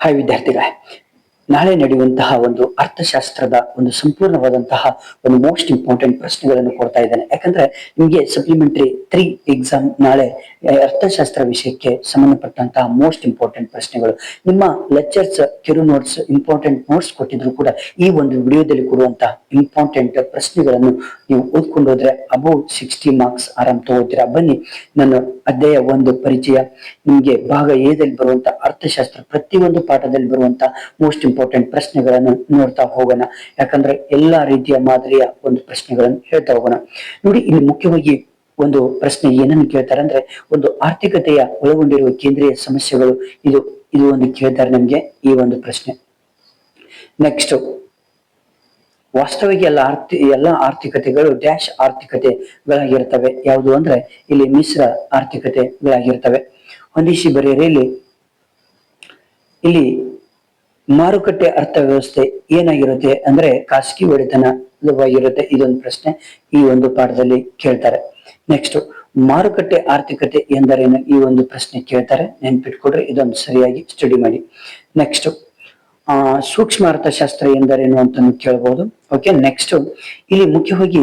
High विद्यार्थी काय? ನಾಳೆ ನಡೆಯುವಂತಹ ಒಂದು ಅರ್ಥಶಾಸ್ತ್ರದ ಒಂದು ಸಂಪೂರ್ಣವಾದಂತಹ ಒಂದು ಮೋಸ್ಟ್ ಇಂಪಾರ್ಟೆಂಟ್ ಪ್ರಶ್ನೆಗಳನ್ನು ಕೊಡ್ತಾ ಇದ್ದೇನೆ. ಯಾಕಂದ್ರೆ ನಿಮಗೆ ಸಪ್ಲಿಮೆಂಟರಿ ತ್ರೀ ಎಕ್ಸಾಮ್ ನಾಳೆ ಅರ್ಥಶಾಸ್ತ್ರ ವಿಷಯಕ್ಕೆ ಸಂಬಂಧಪಟ್ಟಂತಹ ಮೋಸ್ಟ್ ಇಂಪಾರ್ಟೆಂಟ್ ಪ್ರಶ್ನೆಗಳು. ನಿಮ್ಮ ಲೆಕ್ಚರ್ಸ್ ಕಿರು ನೋಟ್ಸ್ ಇಂಪಾರ್ಟೆಂಟ್ ನೋಟ್ಸ್ ಕೊಟ್ಟಿದ್ರು ಕೂಡ ಈ ಒಂದು ವಿಡಿಯೋದಲ್ಲಿ ಕೊಡುವಂತಹ ಇಂಪಾರ್ಟೆಂಟ್ ಪ್ರಶ್ನೆಗಳನ್ನು ನೀವು ಓದ್ಕೊಂಡು ಹೋದ್ರೆ ಅಬೌ ಸಿಕ್ಸ್ಟಿ ಮಾರ್ಕ್ಸ್ ಆರಾಮ್ ತಗೋತೀರಾ ಬನ್ನಿ ನಾನು ಅಧ್ಯಾಯ ಒಂದು ಪರಿಚಯ. ನಿಮಗೆ ಭಾಗ ಎದಲ್ಲಿ ಬರುವಂತಹ ಅರ್ಥಶಾಸ್ತ್ರ ಪ್ರತಿಯೊಂದು ಪಾಠದಲ್ಲಿ ಬರುವಂತ ಮೋಸ್ಟ್ ಇಂಪಾರ್ಟೆಂಟ್ ಪ್ರಶ್ನೆಗಳನ್ನು ನೋಡ್ತಾ ಹೋಗೋಣ. ಯಾಕಂದ್ರೆ ಎಲ್ಲಾ ರೀತಿಯ ಮಾದರಿಯ ಒಂದು ಪ್ರಶ್ನೆಗಳನ್ನು ಹೇಳ್ತಾ ಹೋಗೋಣ. ನೋಡಿ, ಇಲ್ಲಿ ಮುಖ್ಯವಾಗಿ ಒಂದು ಪ್ರಶ್ನೆ ಏನನ್ನು ಕೇಳ್ತಾರೆ ಅಂದ್ರೆ, ಒಂದು ಆರ್ಥಿಕತೆಯ ಒಳಗೊಂಡಿರುವ ಕೇಂದ್ರೀಯ ಸಮಸ್ಯೆಗಳು ಇದು ಇದು ಒಂದು ಕೇಳ್ತಾರೆ ನಮ್ಗೆ ಈ ಒಂದು ಪ್ರಶ್ನೆ. ನೆಕ್ಸ್ಟ್ ವಾಸ್ತವಿಕ ಎಲ್ಲ ಆರ್ಥಿ, ಎಲ್ಲ ಆರ್ಥಿಕತೆಗಳು ಡ್ಯಾಶ್ ಆರ್ಥಿಕತೆಗಳಾಗಿರ್ತವೆ. ಯಾವುದು ಅಂದ್ರೆ, ಇಲ್ಲಿ ಮಿಶ್ರ ಆರ್ಥಿಕತೆಗಳಾಗಿರ್ತವೆ. ಹೊಂದಿಸಿ ಬರೆಯರಿ ಇಲ್ಲಿ. ಇಲ್ಲಿ ಮಾರುಕಟ್ಟೆ ಅರ್ಥ ವ್ಯವಸ್ಥೆ ಏನಾಗಿರುತ್ತೆ ಅಂದ್ರೆ ಖಾಸಗಿ ಒಡೆತನವಾಗಿರುತ್ತೆ, ಇದೊಂದು ಪ್ರಶ್ನೆ ಈ ಒಂದು ಪಾಠದಲ್ಲಿ ಕೇಳ್ತಾರೆ. ನೆಕ್ಸ್ಟ್ ಮಾರುಕಟ್ಟೆ ಆರ್ಥಿಕತೆ ಎಂದರೇನು? ಈ ಒಂದು ಪ್ರಶ್ನೆ ಕೇಳ್ತಾರೆ. ನೆನ್ಪಿಟ್ಕೊಡ್ರಿ ಇದೊಂದು ಸರಿಯಾಗಿ ಸ್ಟಡಿ ಮಾಡಿ. ನೆಕ್ಸ್ಟ್ ಆ, ಸೂಕ್ಷ್ಮ ಅರ್ಥಶಾಸ್ತ್ರ ಎಂದರೇನು ಅಂತ ಕೇಳಬಹುದು ಓಕೆ ನೆಕ್ಸ್ಟ್ ಇಲ್ಲಿ ಮುಖ್ಯವಾಗಿ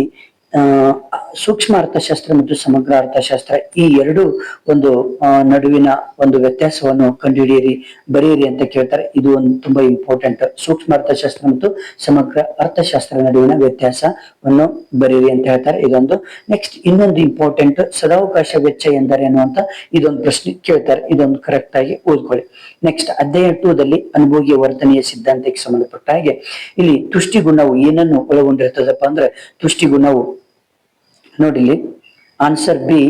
ಸೂಕ್ಷ್ಮ ಅರ್ಥಶಾಸ್ತ್ರ ಮತ್ತು ಸಮಗ್ರ ಅರ್ಥಶಾಸ್ತ್ರ ಈ ಎರಡು ಒಂದು ನಡುವಿನ ಒಂದು ವ್ಯತ್ಯಾಸವನ್ನು ಕಂಡುಹಿಡಿಯಿರಿ, ಬರೆಯಿರಿ ಅಂತ ಕೇಳ್ತಾರೆ. ಇದು ಒಂದು ತುಂಬಾ ಇಂಪಾರ್ಟೆಂಟ್ ಸೂಕ್ಷ್ಮ ಅರ್ಥಶಾಸ್ತ್ರ ಮತ್ತು ಸಮಗ್ರ ಅರ್ಥಶಾಸ್ತ್ರ ನಡುವಿನ ವ್ಯತ್ಯಾಸವನ್ನು ಬರೆಯಿರಿ ಅಂತ ಹೇಳ್ತಾರೆ. ಇದೊಂದು. ನೆಕ್ಸ್ಟ್ ಇನ್ನೊಂದು ಇಂಪಾರ್ಟೆಂಟ್ ಸದಾವಕಾಶ ವೆಚ್ಚ ಎಂದರೇನು ಅಂತ ಇದೊಂದು ಪ್ರಶ್ನೆ ಕೇಳ್ತಾರೆ. ಇದೊಂದು ಕರೆಕ್ಟ್ ಆಗಿ ಓದ್ಕೊಳ್ಳಿ. ನೆಕ್ಸ್ಟ್ ಅಧ್ಯಾಯ ಟೂದಲ್ಲಿ ಅನುಭೋಗಿಯ ವರ್ತನೆಯ ಸಿದ್ಧಾಂತಕ್ಕೆ ಸಂಬಂಧಪಟ್ಟ ಹಾಗೆ. ಇಲ್ಲಿ ತುಷ್ಟಿ ಗುಣವು ಏನನ್ನು ಒಳಗೊಂಡಿರ್ತದಪ್ಪ ಅಂದ್ರೆ ತುಷ್ಟಿ ಗುಣವು ನೋಡಿ ಇಲ್ಲಿ. ಆನ್ಸರ್ ಬಿ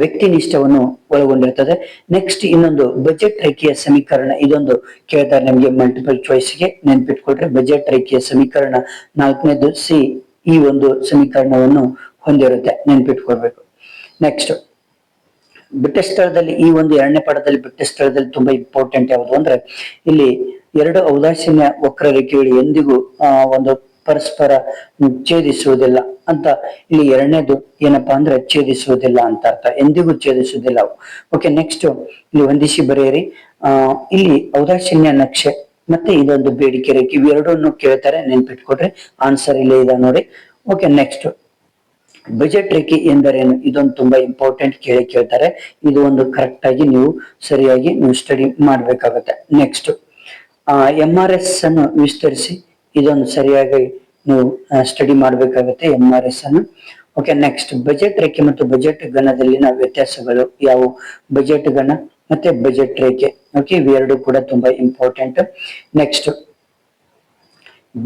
ವ್ಯಕ್ತಿನಿಷ್ಠವನ್ನು ಒಳಗೊಂಡಿರ್ತದೆ ನೆಕ್ಸ್ಟ್ ಇನ್ನೊಂದು ಬಜೆಟ್ ರೇಖೆಯ ಸಮೀಕರಣ. ಇದೊಂದು ಕೇಳ್ತಾರೆ ನಿಮಗೆ ಮಲ್ಟಿಪಲ್ ಚಾಯ್ಸ್ಗೆ ನೆನ್ಪಿಟ್ಕೊಟ್ರೆ ಬಜೆಟ್ ರೇಖೆಯ ಸಮೀಕರಣ. ನಾಲ್ಕನೇದು ಸಿ ಈ ಒಂದು ಸಮೀಕರಣವನ್ನು ಹೊಂದಿರುತ್ತೆ. ನೆನ್ಪಿಟ್ಕೊಳ್ಬೇಕು. ನೆಕ್ಸ್ಟ್ ಬಿಟ್ಟ ಸ್ಥಳದಲ್ಲಿ ಈ ಒಂದು ಎರಡನೇ ಪಾಠದಲ್ಲಿ ಬ್ರಿಟಿಷ್ ಸ್ಥಳದಲ್ಲಿ ತುಂಬಾ ಇಂಪಾರ್ಟೆಂಟ್ ಯಾವುದು ಅಂದ್ರೆ, ಇಲ್ಲಿ ಎರಡು ಔದಾಸೀನ್ಯ ವಕ್ರರೇಖೆಗಳು ಎಂದಿಗೂ ಒಂದು ಪರಸ್ಪರ ಛೇದಿಸುವುದಿಲ್ಲ ಅಂತ ಇಲ್ಲಿ ಎರಡನೇದು ಏನಪ್ಪಾ ಅಂದ್ರೆ ಛೇದಿಸುವುದಿಲ್ಲ ಅಂತ ಅರ್ಥ. ಎಂದಿಗೂ ಛೇದಿಸುವುದಿಲ್ಲ ಓಕೆ ನೆಕ್ಸ್ಟ್ ಇಲ್ಲಿ ಹೊಂದಿಸಿ ಬರೆಯಿರಿ. ಆ, ಇಲ್ಲಿ ಔದಾಸೀನ್ಯ ನಕ್ಷೆ ಮತ್ತೆ ಇದೊಂದು ಬೇಡಿಕೆ ರೇಖೆ. ಇವೆರಡನ್ನು ಕೇಳ್ತಾರೆ ನೆನ್ಪಿಟ್ಕೊಡ್ರಿ ಆನ್ಸರ್ ಇಲ್ಲೇ ಇದೆ ನೋಡಿ. ಓಕೆ ನೆಕ್ಸ್ಟ್ ಬಜೆಟ್ ರೇಖೆ ಎಂದರೇನು? ಇದೊಂದು ತುಂಬಾ ಇಂಪಾರ್ಟೆಂಟ್ ಕೇಳಿ ಕೇಳ್ತಾರೆ. ಇದು ಒಂದು ಕರೆಕ್ಟ್ ಆಗಿ ನೀವು ಸರಿಯಾಗಿ ನೀವು ಸ್ಟಡಿ ಮಾಡ್ಬೇಕಾಗತ್ತೆ. ನೆಕ್ಸ್ಟ್ ಎಂ ಆರ್ ಎಸ್ ಅನ್ನು ವಿಸ್ತರಿಸಿ. ಇದೊಂದು ಸರಿಯಾಗಿ ನೀವು ಸ್ಟಡಿ ಮಾಡಬೇಕಾಗುತ್ತೆ ಎಂ ಆರ್ ಎಸ್ ಅನ್ನು. ಓಕೆ ನೆಕ್ಸ್ಟ್ ಬಜೆಟ್ ರೇಖೆ ಮತ್ತು ಬಜೆಟ್ ಗಣದಲ್ಲಿನ ವ್ಯತ್ಯಾಸಗಳು ಯಾವುವು? ಬಜೆಟ್ ಗಣ ಮತ್ತೆ ಬಜೆಟ್ ರೇಖೆ. ಓಕೆ ಇವೆರಡು ಕೂಡ ತುಂಬಾ ಇಂಪಾರ್ಟೆಂಟ್ ನೆಕ್ಸ್ಟ್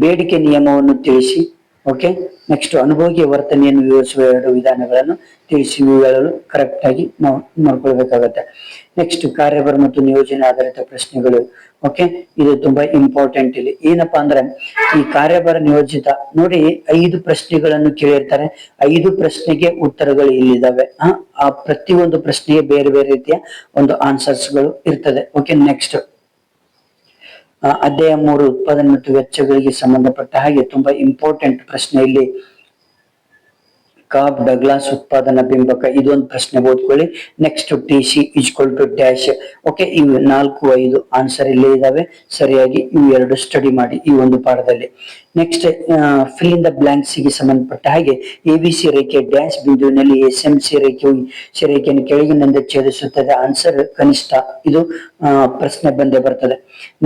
ಬೇಡಿಕೆ ನಿಯಮವನ್ನು ತಿಳಿಸಿ. ಓಕೆ ನೆಕ್ಸ್ಟ್ ಅನುಭೋಗಿ ವರ್ತನೆಯನ್ನು ವಿವರಿಸುವ ಎರಡು ವಿಧಾನಗಳನ್ನು ತಿಳಿಸಿ ಹೇಳಲು ಕರೆಕ್ಟ್ ಆಗಿ ನಾವು ನೋಡ್ಕೊಳ್ಬೇಕಾಗತ್ತೆ. ನೆಕ್ಸ್ಟ್ ಕಾರ್ಯಭಾರ ಮತ್ತು ನಿಯೋಜನೆ ಆಧಾರಿತ ಪ್ರಶ್ನೆಗಳು. ಓಕೆ ಇದು ತುಂಬಾ ಇಂಪಾರ್ಟೆಂಟ್ ಇಲ್ಲಿ. ಏನಪ್ಪಾ ಅಂದ್ರೆ, ಈ ಕಾರ್ಯಭಾರ ನಿಯೋಜಿತ ನೋಡಿ, ಐದು ಪ್ರಶ್ನೆಗಳನ್ನು ಕೇಳಿರ್ತಾರೆ. ಐದು ಪ್ರಶ್ನೆಗೆ ಉತ್ತರಗಳು ಇಲ್ಲಿದ್ದಾವೆ. ಆ ಪ್ರತಿಯೊಂದು ಪ್ರಶ್ನೆಗೆ ಬೇರೆ ಬೇರೆ ರೀತಿಯ ಒಂದು ಆನ್ಸರ್ಸ್ಗಳು ಇರ್ತದೆ. ಓಕೆ ನೆಕ್ಸ್ಟ್ ಅಧ್ಯಾಯ ಮೂರು ಉತ್ಪಾದನೆ ಮತ್ತು ವೆಚ್ಚಗಳಿಗೆ ಸಂಬಂಧಪಟ್ಟ ಹಾಗೆ ತುಂಬಾ ಇಂಪಾರ್ಟೆಂಟ್ ಪ್ರಶ್ನೆ ಇಲ್ಲಿ ಕಾಬ್ ಡಗ್ಲಾಸ್ ಉತ್ಪಾದನಾ ಬಿಂಬಕ ಇದೊಂದು ಪ್ರಶ್ನೆ ಓದ್ಕೊಳ್ಳಿ. Next T C to dash okay ಇವು ನಾಲ್ಕು ಐದು ಆನ್ಸರ್ ಇಲ್ಲೇ ಇದಾವೆ. ಸರಿಯಾಗಿ ಇವು ಎರಡು ಸ್ಟಡಿ ಮಾಡಿ ಈ ಒಂದು ಪಾಠದಲ್ಲಿ. ನೆಕ್ಸ್ಟ್ ಫಿಲ್ ಇನ್ ದ ಬ್ಲಾಂಕ್ಸ್ಗೆ ಸಂಬಂಧಪಟ್ಟ ಹಾಗೆ ಎ ಬಿ ಸಿ ರೇಖೆ ಡ್ಯಾಶ್ ಬಿಂದುವಿನಲ್ಲಿ ಎಸ್ ಎಂ ಸಿ ರೇಖೆ ಸಿ ರೇಖೆಯನ್ನು ಕೆಳಗಿನಿಂದ ಛೇದಿಸುತ್ತದೆ. ಆನ್ಸರ್ ಕನಿಷ್ಠ ಇದು ಪ್ರಶ್ನೆ ಬಂದೇ ಬರ್ತದೆ.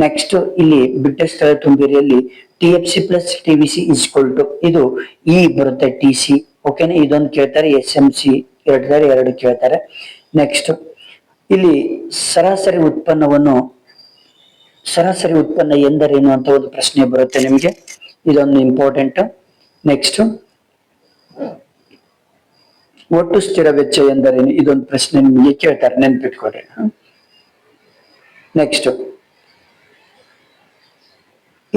ನೆಕ್ಸ್ಟ್ ಇಲ್ಲಿ ಬಿಟ್ಟ ಸ್ಥಳ ತುಂಬಿರಿಯಲ್ಲಿ T F C plus T B C ಇದು ಇ ಬರುತ್ತೆ ಟಿ ಸಿ ಓಕೆನಾ? ಇದೊಂದು ಕೇಳ್ತಾರೆ ಎಸ್ ಎಂ ಸಿ ಎರಡು ಎರಡು ಕೇಳ್ತಾರೆ. ನೆಕ್ಸ್ಟ್ ಇಲ್ಲಿ ಸರಾಸರಿ ಉತ್ಪನ್ನವನ್ನು, ಸರಾಸರಿ ಉತ್ಪನ್ನ ಎಂದರೇನು ಅಂತ ಒಂದು ಪ್ರಶ್ನೆ ಬರುತ್ತೆ ನಿಮಗೆ. ಇದೊಂದು ಇಂಪಾರ್ಟೆಂಟ್ ನೆಕ್ಸ್ಟ್ ಒಟ್ಟು ಸ್ಥಿರ ವೆಚ್ಚ ಎಂದರೇನು? ಇದೊಂದು ಪ್ರಶ್ನೆ ನಿಮಗೆ ಕೇಳ್ತಾರೆ ನೆನ್ಪಿಟ್ಕೊಡ್ರಿ ನೆಕ್ಸ್ಟ್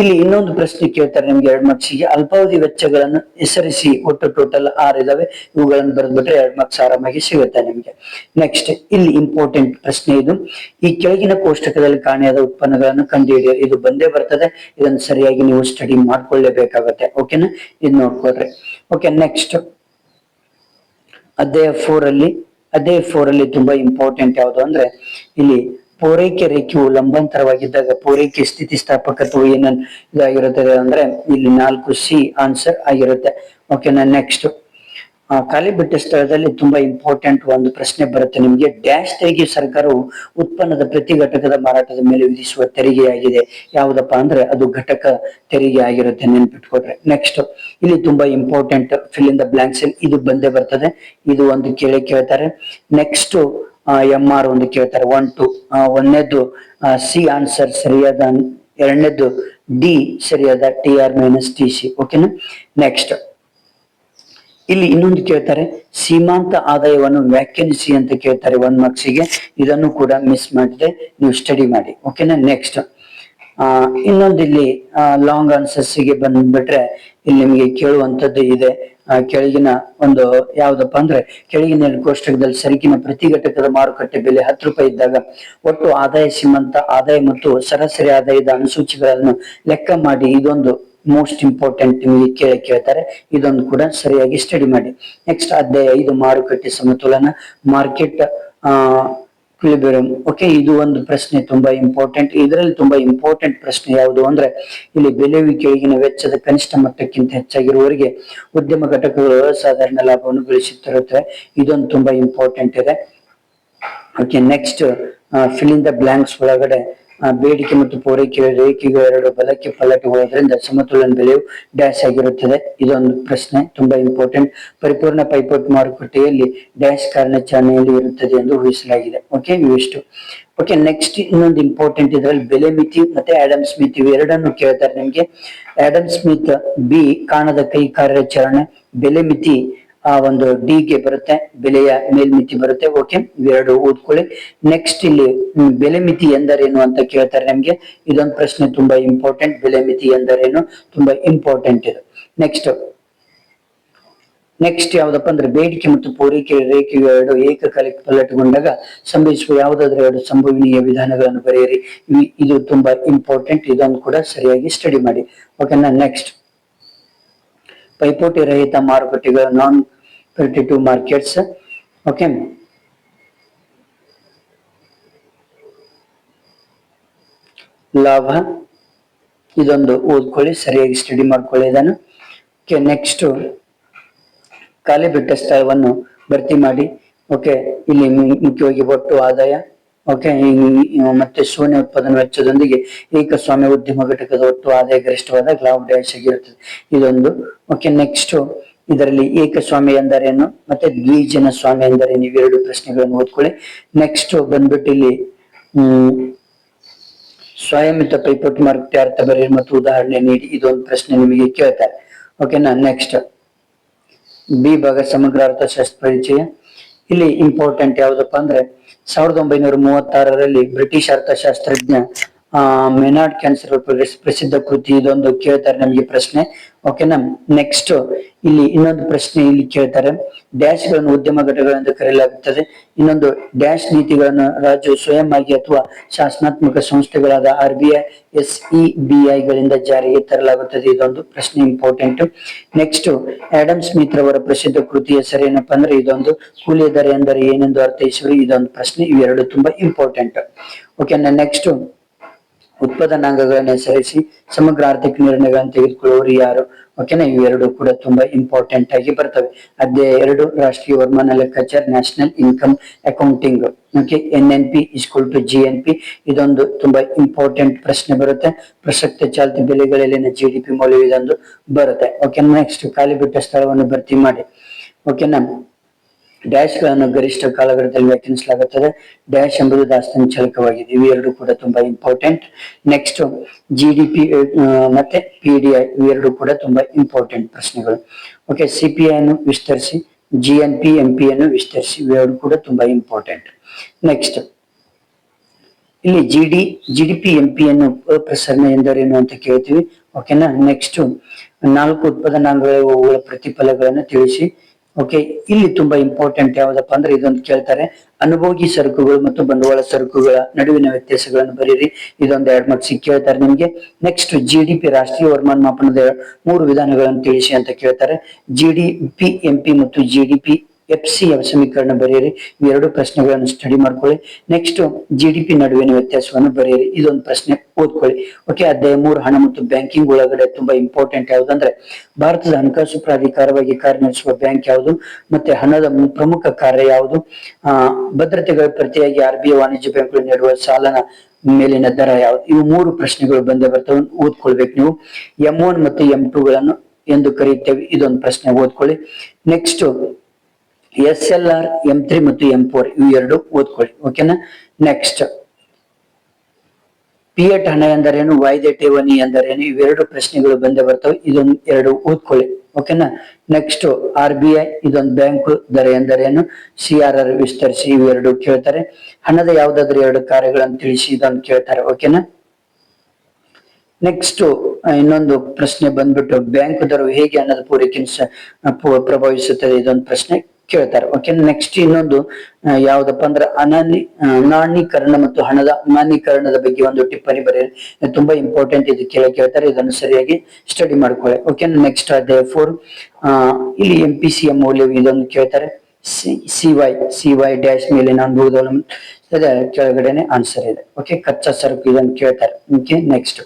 ಇಲ್ಲಿ ಇನ್ನೊಂದು ಪ್ರಶ್ನೆ ಕೇಳ್ತಾರೆ ನಿಮ್ಗೆ ಎರಡು ಮಾರ್ಕ್ಸಿಗೆ ಅಲ್ಪಾವಧಿ ವೆಚ್ಚಗಳನ್ನು ಹೆಸರಿಸಿ ಒಟ್ಟು ಟೋಟಲ್ ಆರು ಇದಾವೆ. ಇವುಗಳನ್ನು ಬರೆದ್ಬಿಟ್ರೆ ಎರಡು ಮಾರ್ಕ್ಸ್ ಆರಾಮಾಗಿ ಸಿಗುತ್ತೆ ನಿಮ್ಗೆ. ನೆಕ್ಸ್ಟ್ ಇಲ್ಲಿ ಇಂಪಾರ್ಟೆಂಟ್ ಪ್ರಶ್ನೆ ಇದು. ಈ ಕೆಳಗಿನ ಕೋಷ್ಟಕದಲ್ಲಿ ಕಾಣೆಯಾದ ಉತ್ಪನ್ನಗಳನ್ನು ಕಂಡುಹಿಡಿಯಿರಿ ಇದು ಬಂದೇ ಬರ್ತದೆ. ಇದನ್ನು ಸರಿಯಾಗಿ ನೀವು ಸ್ಟಡಿ ಮಾಡ್ಕೊಳ್ಳೇಬೇಕಾಗತ್ತೆ. ಓಕೆನಾ ಇದು ನೋಡ್ಕೊಳ್ರಿ. ಓಕೆ ನೆಕ್ಸ್ಟ್ ಅದೇ ಫೋರ್ ಅಲ್ಲಿ ಅದೇ ಫೋರ್ ಅಲ್ಲಿ ತುಂಬಾ ಇಂಪಾರ್ಟೆಂಟ್ ಯಾವುದು ಅಂದ್ರೆ ಇಲ್ಲಿ ಪೂರೈಕೆ ರೇಖೆಯು ಲಂಬಾಂತರವಾಗಿದ್ದಾಗ ಪೂರೈಕೆ ಸ್ಥಿತಿಸ್ಥಾಪಕತ್ವ ಏನನ್ ಇದಾಗಿರುತ್ತದೆ ಅಂದ್ರೆ ಇಲ್ಲಿ ನಾಲ್ಕು ಸಿ ಆನ್ಸರ್ ಆಗಿರುತ್ತೆ. ಓಕೆನಾ ನೆಕ್ಸ್ಟ್ ಖಾಲಿ ಬಿಟ್ಟ ಸ್ಥಳದಲ್ಲಿ ತುಂಬಾ ಇಂಪಾರ್ಟೆಂಟ್ ಒಂದು ಪ್ರಶ್ನೆ ಬರುತ್ತೆ. ನಿಮಗೆ ಡ್ಯಾಶ್ ತೆರಿಗೆ ಸರ್ಕಾರವು ಉತ್ಪನ್ನದ ಪ್ರತಿ ಘಟಕದ ಮಾರಾಟದ ಮೇಲೆ ವಿಧಿಸುವ ತೆರಿಗೆಯಾಗಿದೆ. ಯಾವುದಪ್ಪ ಅಂದ್ರೆ ಅದು ಘಟಕ ತೆರಿಗೆ ಆಗಿರುತ್ತೆ ನೆನ್ಪಿಟ್ಕೊಡ್ರೆ ನೆಕ್ಸ್ಟ್ ಇಲ್ಲಿ ತುಂಬಾ important fill in the blanks ಇದು ಬಂದೇ ಬರ್ತದೆ. ಇದು ಒಂದು ಕೇಳಿ ಕೇಳ್ತಾರೆ. ನೆಕ್ಸ್ಟ್ ಎಂ ಆರ್ ಒಂದು ಕೇಳ್ತಾರೆ. ಒನ್ ಟು ಒಂದನೇದು ಸಿ ಆನ್ಸರ್ ಸರಿಯಾದ ಎರಡನೇದ್ದು ಎರಡನೇದು ಡಿ ಸರಿಯಾದ T R minus T C ಓಕೆನಾ ನೆಕ್ಸ್ಟ್ ಇಲ್ಲಿ ಇನ್ನೊಂದು ಕೇಳ್ತಾರೆ. ಸೀಮಾಂತ ಆದಾಯವನ್ನು ವ್ಯಾಖ್ಯಾನಿಸಿ ಅಂತ ಕೇಳ್ತಾರೆ ಒಂದ್ ಮಾರ್ಕ್ಸಿಗೆ ಇದನ್ನು ಕೂಡ ಮಿಸ್ ಮಾಡಿದೆ. ನೀವು ಸ್ಟಡಿ ಮಾಡಿ. ಓಕೆನಾ ನೆಕ್ಸ್ಟ್ ಆ ಇನ್ನೊಂದು ಇಲ್ಲಿ ಲಾಂಗ್ ಆನ್ಸರ್ಸ್ಗೆ ಬಂದ್ಬಿಟ್ರೆ ಇಲ್ಲಿ ನಿಮಗೆ ಕೇಳುವಂತದ್ದು ಇದೆ. ಕೆಳಗಿನ ಒಂದು ಯಾವ್ದಪ್ಪ ಅಂದ್ರೆ ಕೆಳಗಿನ ಕೋಷ್ಟಕದಲ್ಲಿ ಸರಕಿನ ಪ್ರತಿ ಘಟಕದ ಮಾರುಕಟ್ಟೆ ಬೆಲೆ ಹತ್ತು ರೂಪಾಯಿ ಇದ್ದಾಗ ಒಟ್ಟು ಆದಾಯ ಸೀಮಂತ, ಆದಾಯ ಮತ್ತು ಸರಾಸರಿ ಆದಾಯದ ಅನುಸೂಚಿಗಳನ್ನು ಲೆಕ್ಕ ಮಾಡಿ ಇದೊಂದು ಮೋಸ್ಟ್ ಇಂಪಾರ್ಟೆಂಟ್ ನಿಮಗೆ ಕೇಳ ಕೇಳ್ತಾರೆ. ಇದೊಂದು ಕೂಡ ಸರಿಯಾಗಿ ಸ್ಟಡಿ ಮಾಡಿ. ನೆಕ್ಸ್ಟ್ ಅಧ್ಯಾಯ ಐದು ಮಾರುಕಟ್ಟೆ ಸಮತೋಲನ. ಮಾರ್ಕೆಟ್ ಆ ಓಕೆ, ಇದು ಒಂದು ಪ್ರಶ್ನೆ ತುಂಬಾ ಇಂಪಾರ್ಟೆಂಟ್ ಇದರಲ್ಲಿ ತುಂಬಾ ಇಂಪಾರ್ಟೆಂಟ್ ಪ್ರಶ್ನೆ ಯಾವುದು ಅಂದ್ರೆ, ಇಲ್ಲಿ ಬೆಲೆಯು ಕೆಳಗಿನ ವೆಚ್ಚದ ಕನಿಷ್ಠ ಮಟ್ಟಕ್ಕಿಂತ ಹೆಚ್ಚಾಗಿರುವವರಿಗೆ ಉದ್ಯಮ ಘಟಕಗಳು ಅಸಾಧಾರಣ ಲಾಭವನ್ನು ಗಳಿಸುತ್ತಿರುತ್ತೆ ಇದೊಂದು ತುಂಬಾ ಇಂಪಾರ್ಟೆಂಟ್ ಇದೆ. Okay next fill in the blanks ಒಳಗಡೆ ಬೇಡಿಕೆ ಮತ್ತು ಪೂರೈಕೆ ರೇಖೆಗಳು ಎರಡು ಬಲಕ್ಕೆ ಪಲ್ಲಟಗೊಳ್ಳೋದ್ರಿಂದ ಸಮತೋಲನ ಬೆಲೆಯು ಡ್ಯಾಶ್ ಆಗಿರುತ್ತದೆ. ಇದೊಂದು ಪ್ರಶ್ನೆ, ತುಂಬಾ ಇಂಪಾರ್ಟೆಂಟ್ ಪರಿಪೂರ್ಣ ಪೈಪೋಟ್ ಮಾರುಕಟ್ಟೆಯಲ್ಲಿ ಡ್ಯಾಶ್ ಕಾರ್ಯಾಚರಣೆಯಲ್ಲಿ ಇರುತ್ತದೆ ಎಂದು ಊಹಿಸಲಾಗಿದೆ. ಓಕೆ ಇವಿಷ್ಟು ಓಕೆ ನೆಕ್ಸ್ಟ್ ಇನ್ನೊಂದು ಇಂಪಾರ್ಟೆಂಟ್ ಇದರಲ್ಲಿ ಬೆಲೆ ಮಿತಿ ಮತ್ತೆ ಆಡಮ್ ಸ್ಮಿತ್ ಇವು ಎರಡನ್ನು ಕೇಳ್ತಾರೆ ನಿಮ್ಗೆ. ಆಡಮ್ ಸ್ಮಿತ್ ಬಿ ಕಾಣದ ಕೈ ಕಾರ್ಯಾಚರಣೆ, ಬೆಲೆ ಮಿತಿ ಆ ಒಂದು ಡಿ ಗೆ ಬರುತ್ತೆ, ಬೆಲೆಯ ಮೇಲ್ಮಿತಿ ಬರುತ್ತೆ. ಓಕೆ ಇವೆರಡು ಓದ್ಕೊಳ್ಳಿ. ನೆಕ್ಸ್ಟ್ ಇಲ್ಲಿ ಬೆಲೆ ಮಿತಿ ಎಂದರೇನು ಅಂತ ಕೇಳ್ತಾರೆ ನಮ್ಗೆ. ಇದೊಂದು ಪ್ರಶ್ನೆ ತುಂಬಾ ಇಂಪಾರ್ಟೆಂಟ್ ಬೆಲೆ ಮಿತಿ ಎಂದರೇನು? ತುಂಬಾ ಇಂಪಾರ್ಟೆಂಟ್ ಇದು. ನೆಕ್ಸ್ಟ್ ನೆಕ್ಸ್ಟ್ ಯಾವ್ದಪ್ಪ ಅಂದ್ರೆ ಬೇಡಿಕೆ ಮತ್ತು ಪೂರೈಕೆ ರೇಖೆಯು ಎರಡು ಏಕಕಾಲಕ್ಕೆ ಪಲ್ಲಟಗೊಂಡಾಗ ಸಂಭವಿಸುವ ಯಾವುದಾದ್ರೂ ಎರಡು ಸಂಭವನೀಯ ವಿಧಾನಗಳನ್ನು ಬರೆಯಿರಿ. ಇದು ತುಂಬಾ ಇಂಪಾರ್ಟೆಂಟ್ ಇದನ್ನು ಕೂಡ ಸರಿಯಾಗಿ ಸ್ಟಡಿ ಮಾಡಿ. ಓಕೆನಾ ನೆಕ್ಸ್ಟ್ ಪೈಪೋಟಿ ರಹಿತ ಮಾರುಕಟ್ಟೆಗಳು ನಾನ್ ಕಾಂಪಿಟೇಟಿವ್ ಮಾರ್ಕೆಟ್ಸ್ ಓಕೆ ಲಾಭ. ಇದೊಂದು ಓದ್ಕೊಳ್ಳಿ, ಸರಿಯಾಗಿ ಸ್ಟಡಿ ಮಾಡ್ಕೊಳ್ಳಿ ಇದನ್ನು. ಓಕೆ ನೆಕ್ಸ್ಟ್ ಖಾಲಿ ಬಿಟ್ಟ ಸ್ಥಳವನ್ನು ಭರ್ತಿ ಮಾಡಿ. ಓಕೆ ಇಲ್ಲಿ ಮುಖ್ಯವಾಗಿ ಒಟ್ಟು ಆದಾಯ. ಓಕೆ ಮತ್ತೆ ಶೂನ್ಯ ಉತ್ಪಾದನೆ ವೆಚ್ಚದೊಂದಿಗೆ ಏಕಸ್ವಾಮ್ಯ ಉದ್ಯಮ ಘಟಕದ ಒಟ್ಟು ಆದಾಯ ಗರಿಷ್ಠವಾದ ಲಾಭ ಡ್ಯಾಶ್ ಆಗಿರುತ್ತದೆ. ಇದೊಂದು. ಓಕೆ ನೆಕ್ಸ್ಟ್ ಇದರಲ್ಲಿ ಏಕಸ್ವಾಮಿ ಎಂದರೇನು ಮತ್ತೆ ದ್ವಿಜನ ಸ್ವಾಮಿ ಎಂದರೇನು ಇವೆರಡು ಪ್ರಶ್ನೆಗಳನ್ನು ಓದ್ಕೊಳ್ಳಿ. ನೆಕ್ಸ್ಟ್ ಬಂದ್ಬಿಟ್ಟು ಇಲ್ಲಿ, ಹ್ಮ್ ಪೈಪೋಟ್ ಪೈಪೋಟಿ ಮಾರುಕಟ್ಟೆ ಅರ್ಥ ಬರೀ ಮತ್ತು ಉದಾಹರಣೆ ನೀಡಿ. ಇದೊಂದು ಪ್ರಶ್ನೆ ನಿಮಗೆ ಕೇಳ್ತಾರೆ. ಓಕೆನಾ ನೆಕ್ಸ್ಟ್ ಬಿ ಭಾಗ ಸಮಗ್ರ ಅರ್ಥಶಾಸ್ತ್ರ ಪರಿಚಯ. ಇಲ್ಲಿ ಇಂಪಾರ್ಟೆಂಟ್ ಯಾವ್ದಪ್ಪ ಅಂದ್ರೆ ಸಾವಿರದ ಒಂಬೈನೂರ ಮೂವತ್ತಾರರಲ್ಲಿ ಬ್ರಿಟಿಷ್ ಅರ್ಥಶಾಸ್ತ್ರಜ್ಞ ಆ ಮೇನಾಟ್ ಕ್ಯಾನ್ಸರ್ ಪ್ರಸಿದ್ಧ ಕೃತಿ, ಇದೊಂದು ಕೇಳ್ತಾರೆ ನಮಗೆ ಪ್ರಶ್ನೆ. ಓಕೆನಾ ನೆಕ್ಸ್ಟ್ ಇಲ್ಲಿ ಇನ್ನೊಂದು ಪ್ರಶ್ನೆ ಇಲ್ಲಿ ಕೇಳ್ತಾರೆ. ಡ್ಯಾಶ್ಗಳನ್ನು ಉದ್ಯಮ ಘಟಕಗಳೆಂದು ಕರೆಯಲಾಗುತ್ತದೆ. ಇನ್ನೊಂದು ಡ್ಯಾಶ್ ನೀತಿಗಳನ್ನು ರಾಜ್ಯವು ಸ್ವಯಂ ಆಗಿ ಅಥವಾ ಶಾಸನಾತ್ಮಕ ಸಂಸ್ಥೆಗಳಾದ R B I S E B I ಗಳಿಂದ ಜಾರಿಗೆ ತರಲಾಗುತ್ತದೆ. ಇದೊಂದು ಪ್ರಶ್ನೆ ಇಂಪಾರ್ಟೆಂಟ್ ನೆಕ್ಸ್ಟ್ ಆಡಮ್ ಸ್ಮಿತ್ ರವರ ಪ್ರಸಿದ್ಧ ಕೃತಿ ಹೆಸರೇನಪ್ಪ ಅಂದ್ರೆ ಇದೊಂದು ಕೂಲಿಯ ದರ ಎಂದರೆ ಏನೆಂದು ಅರ್ಥೈಸುವ ಇದೊಂದು ಪ್ರಶ್ನೆ. ಇವೆರಡು ತುಂಬಾ ಇಂಪಾರ್ಟೆಂಟ್ ಓಕೆ ನೆಕ್ಸ್ಟ್ ಉತ್ಪಾದನಾಂಗಗಳನ್ನು ಹೆಸರಿಸಿ ಸಮಗ್ರ ಆರ್ಥಿಕ ನಿರ್ಣಯಗಳನ್ನು ತೆಗೆದುಕೊಳ್ಳುವವರು ಯಾರು? ಓಕೆನಾ ಇವೆರಡು ಕೂಡ ತುಂಬಾ ಇಂಪಾರ್ಟೆಂಟ್ ಆಗಿ ಬರ್ತವೆ. ಅದೇ ಎರಡು, ರಾಷ್ಟ್ರೀಯ ವರ್ಮಾನ ಲೆಕ್ಕಾಚಾರ national income accounting okay N N P equal to G N P ಇದೊಂದು ತುಂಬಾ ಇಂಪಾರ್ಟೆಂಟ್ ಪ್ರಶ್ನೆ ಬರುತ್ತೆ. ಪ್ರಸಕ್ತ ಚಾಲ್ತಿ ಬೆಲೆಗಳಲ್ಲಿನ ಜಿ ಡಿ ಪಿ ಮೌಲ್ಯ ಇದೊಂದು ಬರುತ್ತೆ. ಓಕೆ ನೆಕ್ಸ್ಟ್ ಖಾಲಿ ಬಿಟ್ಟ ಸ್ಥಳವನ್ನು ಭರ್ತಿ ಮಾಡಿ. ಓಕೆನಾ ಡ್ಯಾಶ್ಗಳನ್ನು ಗರಿಷ್ಠ ಕಾಲಘಟ್ಟದಲ್ಲಿ ವ್ಯಾಖ್ಯಾನಿಸಲಾಗುತ್ತದೆ ಡ್ಯಾಶ್ ಎಂಬುದು ದಾಸ್ತಾನು ಚಾಲಕವಾಗಿದೆ. ಇವೆರಡು ಕೂಡ ತುಂಬಾ important next G D P ಮತ್ತೆ ಪಿ ಡಿ ಐ ಇವೆರಡು ಕೂಡ ತುಂಬಾ ಇಂಪಾರ್ಟೆಂಟ್ ಪ್ರಶ್ನೆಗಳು. ಓಕೆ ಸಿ ಪಿ ಅನ್ನು ವಿಸ್ತರಿಸಿ G N P M P ಅನ್ನು ವಿಸ್ತರಿಸಿ ಇವೆರಡು ಕೂಡ ತುಂಬಾ ಇಂಪಾರ್ಟೆಂಟ್ ನೆಕ್ಸ್ಟ್ ಇಲ್ಲಿ G D G D P M P ಅನ್ನು ಪ್ರಸರಣ ಎಂದರೇನು ಅಂತ ಕೇಳ್ತೀವಿ. ಓಕೆನಾ ನೆಕ್ಸ್ಟ್ ನಾಲ್ಕು ಉತ್ಪಾದನಾಂಗಗಳ ಪ್ರತಿಫಲಗಳನ್ನು ತಿಳಿಸಿ. ಓಕೆ ಇಲ್ಲಿ ತುಂಬಾ ಇಂಪಾರ್ಟೆಂಟ್ ಯಾವ್ದಪ್ಪ ಅಂದ್ರೆ ಇದೊಂದು ಕೇಳ್ತಾರೆ, ಅನುಭೋಗಿ ಸರಕುಗಳು ಮತ್ತು ಬಂಡವಾಳ ಸರಕುಗಳ ನಡುವಿನ ವ್ಯತ್ಯಾಸಗಳನ್ನು ಬರೀರಿ. ಇದೊಂದು ಎರಡ್ ಮಾರ್ಕ್ಸ್ ಕೇಳ್ತಾರೆ ನಿಮ್ಗೆ. ನೆಕ್ಸ್ಟ್ ಜಿ ಡಿ ಪಿ ರಾಷ್ಟ್ರೀಯ ವರ್ಮಾನ್ ಮಾಪನದ ಮೂರು ವಿಧಾನಗಳನ್ನು ತಿಳಿಸಿ ಅಂತ ಕೇಳ್ತಾರೆ. G D P M P ಮತ್ತು G D P F C ಸಮೀಕರಣ ಬರೆಯಿರಿ? ಇವೆರಡು ಪ್ರಶ್ನೆಗಳನ್ನು ಸ್ಟಡಿ ಮಾಡ್ಕೊಳ್ಳಿ. ನೆಕ್ಸ್ಟ್ ಜಿ ಡಿ ಪಿ ನಡುವಿನ ವ್ಯತ್ಯಾಸವನ್ನು ಬರೆಯಿರಿ. ಇದೊಂದು ಪ್ರಶ್ನೆ, ಓದ್ಕೊಳ್ಳಿ. ಓಕೆ ಅಧ್ಯಾಯ ಮೂರು, ಹಣ ಮತ್ತು ಬ್ಯಾಂಕಿಂಗ್ ಒಳಗಡೆ ತುಂಬಾ ಇಂಪಾರ್ಟೆಂಟ್ ಯಾವುದಂದ್ರೆ, ಭಾರತದ ಹಣಕಾಸು ಪ್ರಾಧಿಕಾರವಾಗಿ ಕಾರ್ಯನಿರ್ವಹಿಸುವ ಬ್ಯಾಂಕ್ ಯಾವುದು? ಮತ್ತೆ ಹಣದ ಪ್ರಮುಖ ಕಾರ್ಯ ಯಾವುದು? ಆ, ಭದ್ರತೆಗಳ ಪ್ರತಿಯಾಗಿ ಆರ್ ಬಿ ಐ ವಾಣಿಜ್ಯ ಬ್ಯಾಂಕ್ಗಳು ನೀಡುವ ಸಾಲನ ಮೇಲಿನ ದರ ಯಾವುದು? ಇವು ಮೂರು ಪ್ರಶ್ನೆಗಳು ಬಂದೇ ಬರ್ತವೆ. ಓದ್ಕೊಳ್ಬೇಕು ನೀವು. ಎಂ ಒನ್ ಮತ್ತು ಎಂ ಟೂ ಗಳನ್ನು ಎಂದು ಕರೆಯುತ್ತೇವೆ. ಇದೊಂದು ಪ್ರಶ್ನೆ, ಓದ್ಕೊಳ್ಳಿ. Next S L R M three ಮತ್ತು ಎಂ ಫೋರ್ ಇವು ಎರಡು ಓದ್ಕೊಳ್ಳಿ ಓಕೆನಾ ನೆಕ್ಸ್ಟ್ ಪಿಯಟ್ ಹಣ ಎಂದರೇನು ವಾಯ್ದೆ ಠೇವಣಿ ಎಂದರೇನು, ಇವೆರಡು ಪ್ರಶ್ನೆಗಳು ಬಂದೇ ಬರ್ತವೆ, ಇದೊಂದು ಎರಡು ಓದ್ಕೊಳ್ಳಿ ಓಕೆನಾ ನೆಕ್ಸ್ಟ್ ಆರ್ ಬಿ ಐ ಇದೊಂದು ಬ್ಯಾಂಕ್ ದರ ಎಂದರೇನು ಸಿ ಆರ್ ಆರ್ ವಿಸ್ತರಿಸಿ ಇವೆರಡು ಕೇಳ್ತಾರೆ, ಹಣದ ಯಾವ್ದಾದ್ರು ಎರಡು ಕಾರ್ಯಗಳನ್ನು ತಿಳಿಸಿ ಇದೊಂದು ಕೇಳ್ತಾರೆ ಓಕೆನಾ ನೆಕ್ಸ್ಟ್ ಇನ್ನೊಂದು ಪ್ರಶ್ನೆ ಬಂದ್ಬಿಟ್ಟು, ಬ್ಯಾಂಕ್ ದರವು ಹೇಗೆ ಹಣದ ಪೂರೈಕೆ ಪ್ರಭಾವಿಸುತ್ತದೆ, ಇದೊಂದು ಪ್ರಶ್ನೆ. ಕೇಳ್ತಾರೆ. ಓಕೆ ನೆಕ್ಸ್ಟ್ ಇನ್ನೊಂದು ಯಾವ್ದಪ್ಪ ಅಂದ್ರೆ ಅನಾನಿ ಅನಾನೀಕರಣ ಮತ್ತು ಹಣದ ಅನಾನೀಕರಣದ ಬಗ್ಗೆ ಒಂದು ಟಿಪ್ಪಣಿ ಬರೆಯಿರಿ ತುಂಬಾ ಇಂಪಾರ್ಟೆಂಟ್ ಇದು ಕೇಳಿ, ಕೇಳ್ತಾರೆ. ಇದನ್ನು ಸರಿಯಾಗಿ ಸ್ಟಡಿ ಮಾಡ್ಕೊಳ್ಳಿ. ಓಕೆ ನೆಕ್ಸ್ಟ್ ಅದೇ ಫೋರ್ ಇಲ್ಲಿ ಎಂ ಪಿ ಸಿ ಎಂ ಮೌಲ್ಯವು ಇದೊಂದು ಕೇಳ್ತಾರೆ. C Y C Y dash ಮೇಲೆ ನಾನು ಅದೇ ಕೆಳಗಡೆನೆ ಆನ್ಸರ್ ಇದೆ. ಓಕೆ ಕಚ್ಚಾ ಸರಕು ಇದನ್ನು ಕೇಳ್ತಾರೆ. ಓಕೆ ನೆಕ್ಸ್ಟ್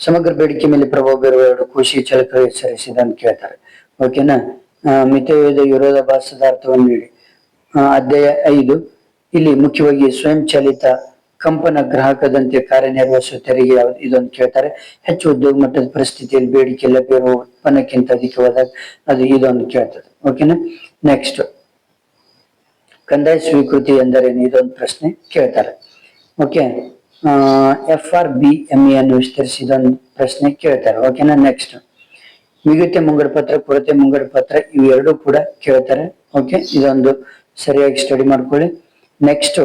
ಸಮಗ್ರ ಬೇಡಿಕೆ ಮೇಲೆ ಪ್ರಭಾವ ಬೀರುವ ಎರಡು ಕೃಷಿ ಹೆಸರಿಸಿದ ಅಂತ ಕೇಳ್ತಾರೆ. ಓಕೆನಾ ಮಿತವ್ಯಯದ ವಿರೋಧಾಭಾಸದ ಅರ್ಥವನ್ನು ಆ, ಅಧ್ಯಾಯ ಐದು. ಇಲ್ಲಿ ಮುಖ್ಯವಾಗಿ ಸ್ವಯಂ ಚಾಲಿತ ಕಂಪನ ಗ್ರಾಹಕದಂತೆ ಕಾರ್ಯನಿರ್ವಹಿಸುವ ತೆರಿಗೆ ಇದೊಂದು ಕೇಳ್ತಾರೆ. ಹೆಚ್ಚು ಉದ್ಯೋಗ ಮಟ್ಟದ ಪರಿಸ್ಥಿತಿಯಲ್ಲಿ ಬೇಡಿಕೆ ಲಭ್ಯವಿರುವ ಉತ್ಪನ್ನಕ್ಕಿಂತ ಅಧಿಕವಾದಾಗ ಅದು ಇದೊಂದು ಕೇಳ್ತದೆ. ಓಕೆನಾ ನೆಕ್ಸ್ಟ್ ಕಂದಾಯ ಸ್ವೀಕೃತಿ ಎಂದರೇನು? ಇದೊಂದು ಪ್ರಶ್ನೆ ಕೇಳ್ತಾರೆ. Okay F R B M ಅನ್ನು ಇದೊಂದು ಪ್ರಶ್ನೆ ಕೇಳ್ತಾರೆ. ಓಕೆನಾ ನೆಕ್ಸ್ಟ್ ಮಿಗುತೆ ಮುಂಗಡ ಪತ್ರ, ಕೊರತೆ ಮುಂಗಡ ಪತ್ರ ಇವೆರಡು ಕೂಡ ಕೇಳ್ತಾರೆ. ಓಕೆ ಇದೊಂದು ಸರಿಯಾಗಿ ಸ್ಟಡಿ ಮಾಡ್ಕೊಳ್ಳಿ. ನೆಕ್ಸ್ಟ್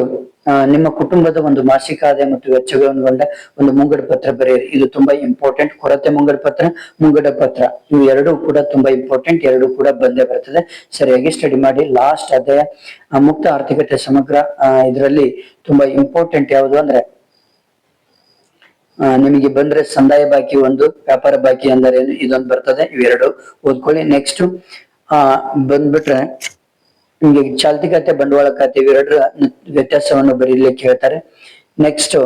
ನಿಮ್ಮ ಕುಟುಂಬದ ಒಂದು ಮಾಸಿಕ ಆದಾಯ ಮತ್ತು ವೆಚ್ಚಗಳನ್ನು ಕಂಡ ಒಂದು ಮುಂಗಡ ಪತ್ರ ಬರೆಯಿರಿ. ಇದು ತುಂಬಾ ಇಂಪಾರ್ಟೆಂಟ್ ಕೊರತೆ ಮುಂಗಡ ಪತ್ರ ಮುಂಗಡ ಪತ್ರ ಇವು ಎರಡು ಕೂಡ ತುಂಬಾ ಇಂಪಾರ್ಟೆಂಟ್ ಎರಡು ಕೂಡ ಬಂದೇ ಬರ್ತದೆ. ಸರಿಯಾಗಿ ಸ್ಟಡಿ ಮಾಡಿ. ಲಾಸ್ಟ್ ಆದಾಯ ಮುಕ್ತ ಆರ್ಥಿಕತೆ ಸಮಗ್ರ ಇದರಲ್ಲಿ ತುಂಬಾ ಇಂಪಾರ್ಟೆಂಟ್ ಯಾವುದು ಅಂದ್ರೆ ನಿಮಗೆ ಬಂದ್ರೆ ಸಂದಾಯ ಬಾಕಿ ಒಂದು, ವ್ಯಾಪಾರ ಬಾಕಿ ಅಂದರೆ ಇದೊಂದು ಬರ್ತದೆ, ಇವೆರಡು. ಓದ್ಕೊಳ್ಳಿ. ನೆಕ್ಸ್ಟ್ ಆ, ಬಂದ್ಬಿಟ್ರೆ ನಿಮಗೆ ಚಾಲ್ತಿ ಖಾತೆ, ಬಂಡವಾಳ ಖಾತೆ ಇವೆರಡರ ವ್ಯತ್ಯಾಸವನ್ನು ಬರೀಲಿಕ್ಕೆ ಹೇಳ್ತಾರೆ. ನೆಕ್ಸ್ಟ್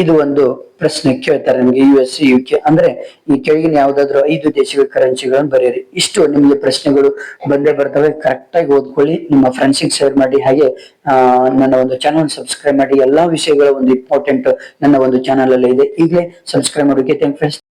ಇದು ಒಂದು ಪ್ರಶ್ನೆ ಕೇಳ್ತಾರೆ ನಿಮ್ಗೆ ಯು ಎಸ್ ಯು ಕೆ ಅಂದ್ರೆ ಈ ಕೆಳಗಿನ ಯಾವ್ದಾದ್ರು ಐದು ದೇಶಗಳ ಕರೆನ್ಸಿಗಳನ್ನು ಬರೆಯಿರಿ. ಇಷ್ಟು ನಿಮ್ಗೆ ಪ್ರಶ್ನೆಗಳು ಬಂದೇ ಬರ್ತವೆ. ಕರೆಕ್ಟ್ ಆಗಿ ಓದ್ಕೊಳ್ಳಿ. ನಿಮ್ಮ ಫ್ರೆಂಡ್ಸಿಗೆ ಶೇರ್ ಮಾಡಿ. ಹಾಗೆ ನನ್ನ ಒಂದು ಚಾನಲ್ ಸಬ್ಸ್ಕ್ರೈಬ್ ಮಾಡಿ. ಎಲ್ಲಾ ವಿಷಯಗಳ ಒಂದು ಇಂಪಾರ್ಟೆಂಟ್ ನನ್ನ ಒಂದು ಚಾನಲ್ ಅಲ್ಲಿ ಇದೆ. ಈಗಲೇ ಸಬ್ಸ್ಕ್ರೈಬ್ ಮಾಡೋಕೆ ಥ್ಯಾಂಕ್ ಫ್ರೆಂಡ್ಸ್